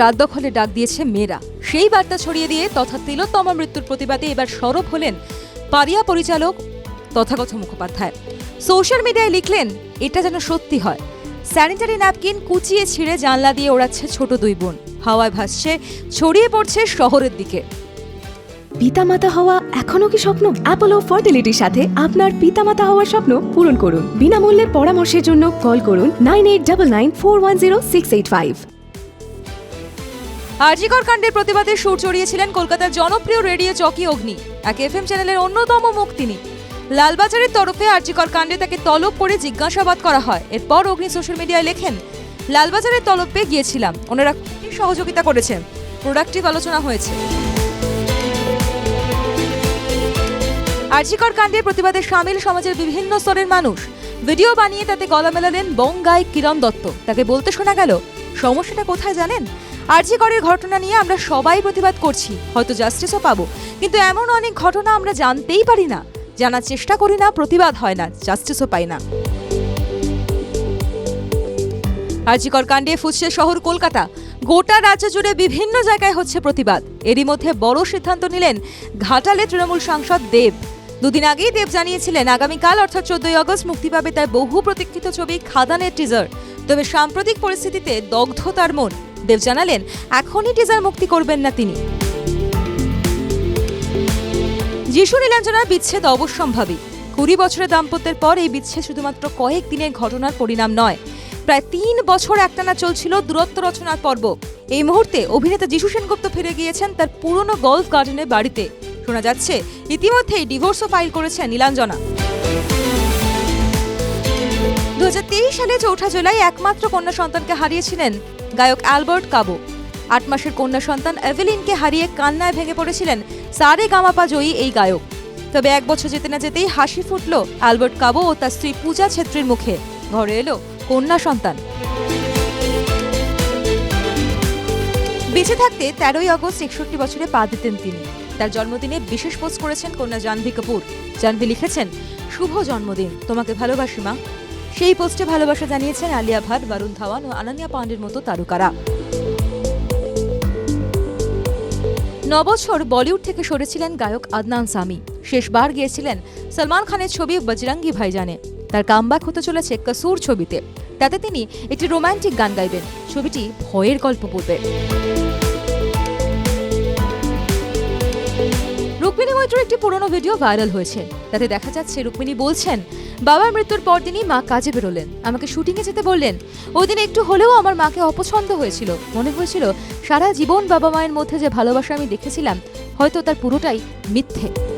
রাত দখলে ডাক দিয়েছে মেয়েরা। সেই বার্তা ছড়িয়ে দিয়ে তথা তিলোত্তমা মৃত্যুর প্রতিবাদে এবার সরব হলেন পারিয়া পরিচালক তথাগত মুখোপাধ্যায়। সোশ্যাল মিডিয়ায় লিখলেন, এটা যেন সত্যি হয়। স্যানিটারি ন্যাপকিন কুচিয়ে ছিঁড়ে জানলা দিয়ে ওড়াচ্ছে ছোট দুই বোন। হাওয়ায় ভাসছে, ছড়িয়ে পড়ছে শহরের দিকে। পিতামাতা হওয়া এখনও কি স্বপ্ন? অ্যাপোলো ফার্টিলিটির সাথে আপনার পিতামাতা হওয়ার স্বপ্ন পূরণ করুন। বিনামূল্যে পরামর্শের জন্য কল করুন nine eight double nine four one zero six eight five. RG Kar কাণ্ডের প্রতিবাদে সুর চড়িয়েছিলেন কলকাতার জনপ্রিয় রেডিও চকি অগ্নি। এক এফএম চ্যানেলের অন্যতম মুখ তিনি। লালবাজারের তরফে আরজিকর কাণ্ডে তাকে তলব করে জিজ্ঞাসাবাদ করা হয়। এরপর অগ্নি সোশ্যাল মিডিয়ায় লেখেন, লালবাজারের তলব গিয়েছিলাম। ওনারা সহযোগিতা করেছেন। প্রোডাক্টিভ আলোচনা হয়েছে। আরজিকর কাণ্ডের প্রতিবাদে সামিল সমাজের বিভিন্ন স্তরের মানুষ। ভিডিও বানিয়ে তাতে গলা মেলালেন বং গায়ক কিরণ দত্ত। তাকে বলতে শোনা গেল, সমস্যাটা কোথায় জানেন? আরজিকরের ঘটনা নিয়ে আমরা সবাই প্রতিবাদ করছি। হয়তো জাস্টিসও পাবো। কিন্তু এমন অনেক ঘটনা আমরা জানতেই পারি না। জানার চেষ্টা করি না, প্রতিবাদ হয় না জাস্টিসও পাই না। আরজিকর কাণ্ডে ফুসছে শহর কলকাতা। গোটা রাজ্য জুড়ে বিভিন্ন জায়গায় হচ্ছে প্রতিবাদ। এরই মধ্যে বড় সিদ্ধান্ত নিলেন ঘাটালে তৃণমূল সাংসদ দেব। দুদিন আগেই দেব জানিয়েছিলেন, আগামীকাল অর্থাৎ চোদ্দই আগস্ট মুক্তি পাবে তার বহু প্রতীক্ষিত ছবি খাদানের টিজার তবে সাম্প্রতিক পরিস্থিতিতে দগ্ধ তার মন। দেব জানালেন, এখনই টিজার মুক্তি করবেন না তিনি। যিশু নীলাঞ্জনার বিচ্ছেদ অবশ্যম্ভাবী। কুড়ি বছরের দাম্পত্যের পর এই বিচ্ছেদ শুধুমাত্র কয়েক দিনের ঘটনার পরিণাম নয়। প্রায় তিন বছর একটানা চলছিল দূরত্ব রচনার পর্ব। এই মুহূর্তে অভিনেতা যিশু সেনগুপ্ত ফিরে গিয়েছেন তার পুরনো গলফ গার্ডেনের বাড়িতে। শোনা যাচ্ছে, ইতিমধ্যেই ডিভোর্সও ফাইল করেছেন নীলাঞ্জনা। দু হাজার তেইশ সালে চৌঠা জুলাই একমাত্র কন্যা সন্তানকে হারিয়েছিলেন গায়ক অ্যালবার্ট কাবো। আট মাসের কন্যা সন্তান এভেলিনকে হারিয়ে কান্নায় ভেঙে পড়েছিলেন সারে গামাপা জয়ী এই গায়ক। তবে এক বছর যেতে না যেতেই হাসি ফুটল অ্যালবার্ট কাবো ও তার স্ত্রী পূজা ছেত্রীর মুখে। ঘরে এলো কন্যা সন্তান। বেঁচে থাকতে তেরোই আগস্ট একষট্টি বছরে পা দিতেন তিনি। তার জন্মদিনে বিশেষ পোস্ট করেছেন কন্যা জাহ্নবী কাপুর। জাহ্নবী লিখেছেন, শুভ জন্মদিন, তোমাকে ভালোবাসি মা। সেই পোস্টে ভালোবাসা জানিয়েছেন আলিয়া ভাট, বরুণ ধাওয়ান ও আনানিয়া পান্ডের মতো তারকারা। নবছর বলিউড থেকে সরেছিলেন গায়ক আদনান সামি। শেষবার গিয়েছিলেন সলমান খানের ছবি বজরঙ্গি ভাইজানে। তার কামব্যাক হতে চলেছে কসুর ছবিতে। তাতে তিনি একটি রোমান্টিক গান গাইবেন। ছবিটি ভয়ের গল্প বলবে। রুক্মিণী একটি পুরনো ভিডিও ভাইরাল হয়েছে। তাতে দেখা যাচ্ছে রুক্মিণী বলছেন, বাবার মৃত্যুর পর পরদিনই মা কাজে বেরোলেন। আমাকে শুটিংয়ে যেতে বললেন। ওই দিন একটু হলেও আমার মাকে অপছন্দ হয়েছিল। মনে হয়েছিল, সারা জীবন বাবা মায়ের মধ্যে যে ভালোবাসা আমি দেখেছিলাম, হয়তো তার পুরোটাই মিথ্যে।